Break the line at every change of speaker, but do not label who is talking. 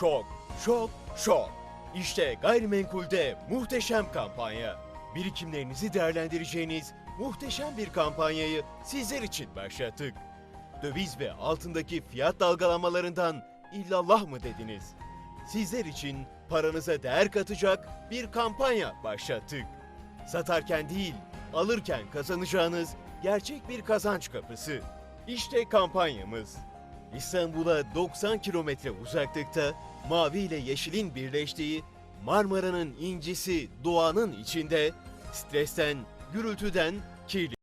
Şok, şok, şok. İşte gayrimenkulde muhteşem kampanya. Birikimlerinizi değerlendireceğiniz muhteşem bir kampanyayı sizler için başlattık. Döviz ve altındaki fiyat dalgalanmalarından illallah mı dediniz? Sizler için paranıza değer katacak bir kampanya başlattık. Satarken değil, alırken kazanacağınız gerçek bir kazanç kapısı. İşte kampanyamız. İstanbul'a 90 kilometre uzaklıkta mavi ile yeşilin birleştiği Marmara'nın incisi doğanın içinde stresten, gürültüden, kirli